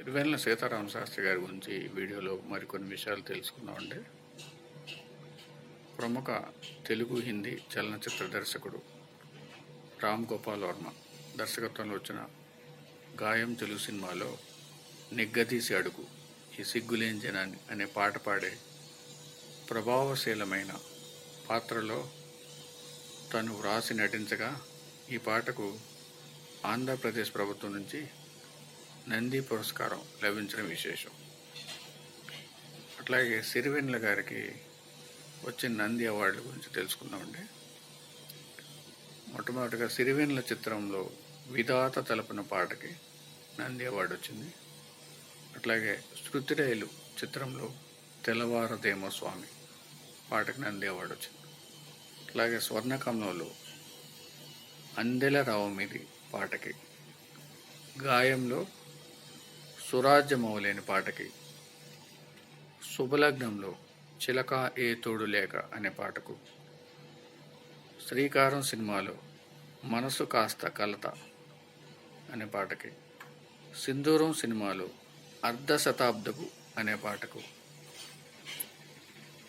ఇరువెన్ల సీతారామ శాస్త్రి గారి గురించి వీడియోలో మరికొన్ని విషయాలు తెలుసుకుందామండి ప్రముఖ తెలుగు హిందీ చలనచిత్ర దర్శకుడు రామ్ గోపాల్ వర్మ దర్శకత్వంలో వచ్చిన గాయం తెలుగు సినిమాలో నిగ్గదీసి అడుగు ఈ సిగ్గులేని జనాన్ని అనే పాట పాడే ప్రభావశీలమైన పాత్రలో తను వ్రాసి నటించగా ఈ పాటకు ఆంధ్రప్రదేశ్ ప్రభుత్వం నుంచి నంది పురస్కారం లభించడం విశేషం. అట్లాగే సిరివెన్ల గారికి వచ్చిన నంది అవార్డుల గురించి తెలుసుకుందామండి. మొట్టమొదటిగా సిరివెన్ల చిత్రంలో విధాత తలపున పాటకి నంది అవార్డు వచ్చింది. అట్లాగే శృతిరేలు చిత్రంలో తెల్లవారదేమో స్వామి పాటకి నంది అవార్డు వచ్చింది. అట్లాగే స్వర్ణకమలంలో అందెల రావమిది పాటకి గాయంలో సురాజ్యమౌలేని పాటకి. శుభలగ్నంలో చిలక ఏ తోడు లేక అనే పాటకు. శ్రీకారం సినిమాలో మనసు కాస్త కలత అనే పాటకి. సింధూరం సినిమాలో అర్ధ శతాబ్దపు అనే పాటకు.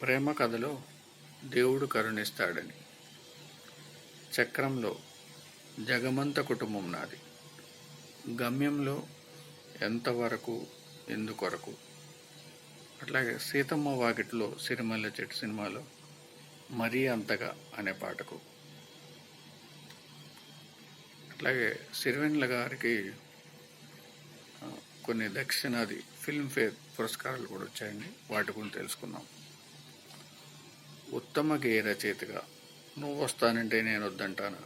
ప్రేమ కథలో దేవుడు కరుణిస్తాడని. చక్రంలో జగమంత కుటుంబం నాది. గమ్యంలో ఎంతవరకు ఎందుకొరకు? అట్లాగే సీతమ్మ వాకిట్లో సిరిమల్ల చెట్టు సినిమాలో మరీ అంతగా అనే పాటకు. అట్లాగే సిరివెన్ల గారికి కొన్ని దక్షిణాది ఫిల్మ్ఫేర్ పురస్కారాలు కూడా వచ్చాయండి. వాటి గురించి తెలుసుకుందాం. ఉత్తమ గేయ రచయితగా నువ్వు వస్తానంటే నేను వద్దంటానా?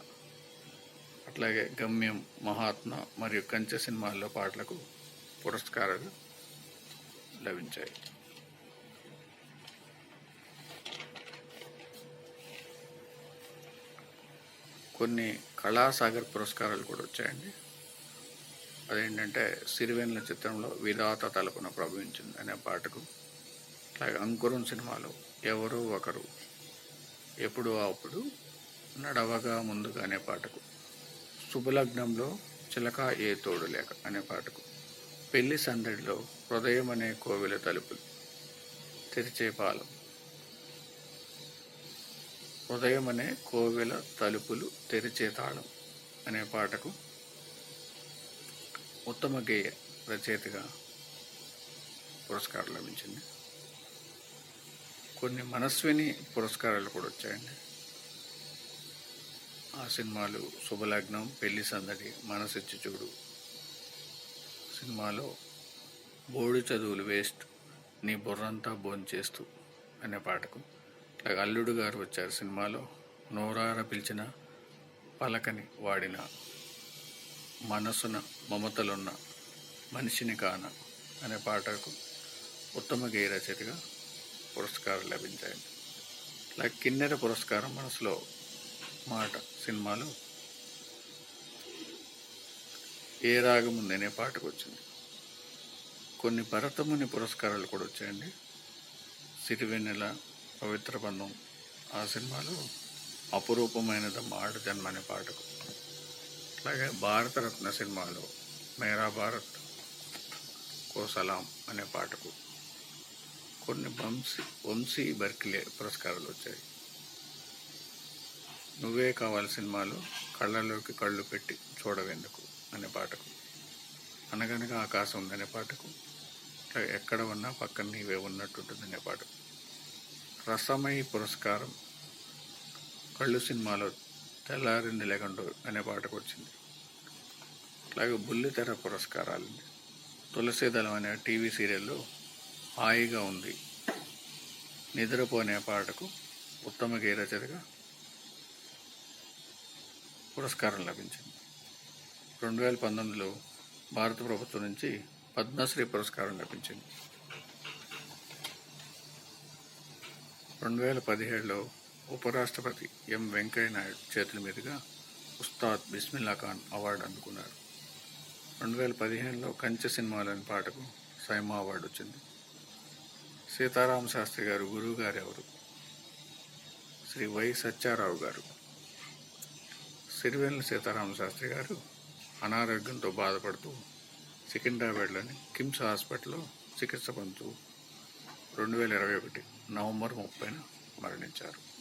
అట్లాగే గమ్యం మహాత్మ మరియు కంచె సినిమాల్లో పాటలకు పురస్కారాలు లభించాయి. కొన్ని కళాసాగర్ పురస్కారాలు కూడా వచ్చాయండి. అదేంటంటే సిరివెన్ల చిత్రంలో విధాత తలపున ప్రభవించింది అనే పాటకు. అలాగే అంకురం సినిమాలో ఎవరో ఒకరు ఎప్పుడు అప్పుడు నడవగా ముందుగా అనే పాటకు. శుభలగ్నంలో చిలక ఏ తోడు లేక అనే పాటకు. పెళ్ళి సందడిలో హృదయం అనే కోవిల తలుపులు. తెరిచేపాలెం హృదయం అనే కోవెల తలుపులు తెరిచే తాళం అనే పాటకు ఉత్తమ గేయ రచయితగా పురస్కారం లభించింది. కొన్ని మనస్విని పురస్కారాలు కూడా వచ్చాయండి. ఆ సినిమాలు శుభలగ్నం పెళ్ళి సందడి మనసిచ్చి చూడు సినిమాలో బోడి చదువులు వేస్ట్ నీ బుర్రంతా భోంచేస్తూ అనే పాటకు అలాగే అల్లుడు గారు వచ్చారు సినిమాలో. నోరార పిలిచిన పలకని వాడిన మనసున మమతలున్న మనిషిని కాన అనే పాటకు ఉత్తమ గేయ రచయితగా పురస్కారం లభించాయి. ఇలా కిన్నెర పురస్కారం మనసులో మాట సినిమాలో ఏ రాగం ఉందనే పాటకు వచ్చింది కొన్ని భరతముని పురస్కారాలు కూడా వచ్చాయండి. సిరివెన్నెల పవిత్ర బంధం ఆ సినిమాలో అపురూపమైనది మాడ జన్మ అనే పాటకు. అలాగే భారతరత్న సినిమాలో మేరా భారత్ కోసలాం అనే పాటకు కొన్ని వంశీ వంశీ బర్కిలే పురస్కారాలు వచ్చాయి. నువ్వే కావాలి సినిమాలు కళ్ళలోకి కళ్ళు పెట్టి చూడవెందుకు. అనే పాటకు. అనగనగా ఆకాశం ఉందనే పాటకు. ఇట్లా ఎక్కడ ఉన్నా పక్కన నీవే ఉన్నట్టుంటుందనే పాటకు. రసమై పురస్కారం. కళ్ళు సినిమాలో తెల్లారింది లేకుండా అనే పాటకు వచ్చింది. అలాగే బుల్లితెర పురస్కారాలు తులసీదళం అనే టీవీ సీరియల్లో హాయిగా ఉంది. నిద్రపోనే పాటకు ఉత్తమ గేయ పురస్కారం లభించింది. రెండు వేల పంతొమ్మిదిలో భారత ప్రభుత్వం నుంచి పద్మశ్రీ పురస్కారం లభించింది. రెండు వేల పదిహేడులో ఉపరాష్ట్రపతి ఎం వెంకయ్య నాయుడు చేతుల మీదుగా ఉస్తాద్ బిస్మిల్లా ఖాన్ అవార్డు అందుకున్నారు. రెండు వేల పదిహేనులో కంచె సినిమాలోని పాటకు సైమా అవార్డు వచ్చింది. సీతారామ శాస్త్రి గారు గురువు గారు ఎవరు? శ్రీ వై సత్యారావు గారు. సిరివెన్నెల సీతారామ శాస్త్రి గారు అనారోగ్యంతో బాధపడుతూ సికింద్రాబాద్లోని కిమ్స్ హాస్పిటల్లో చికిత్స పొందుతూ రెండు వేల ఇరవై ఒకటి నవంబర్ ముప్పైన మరణించారు.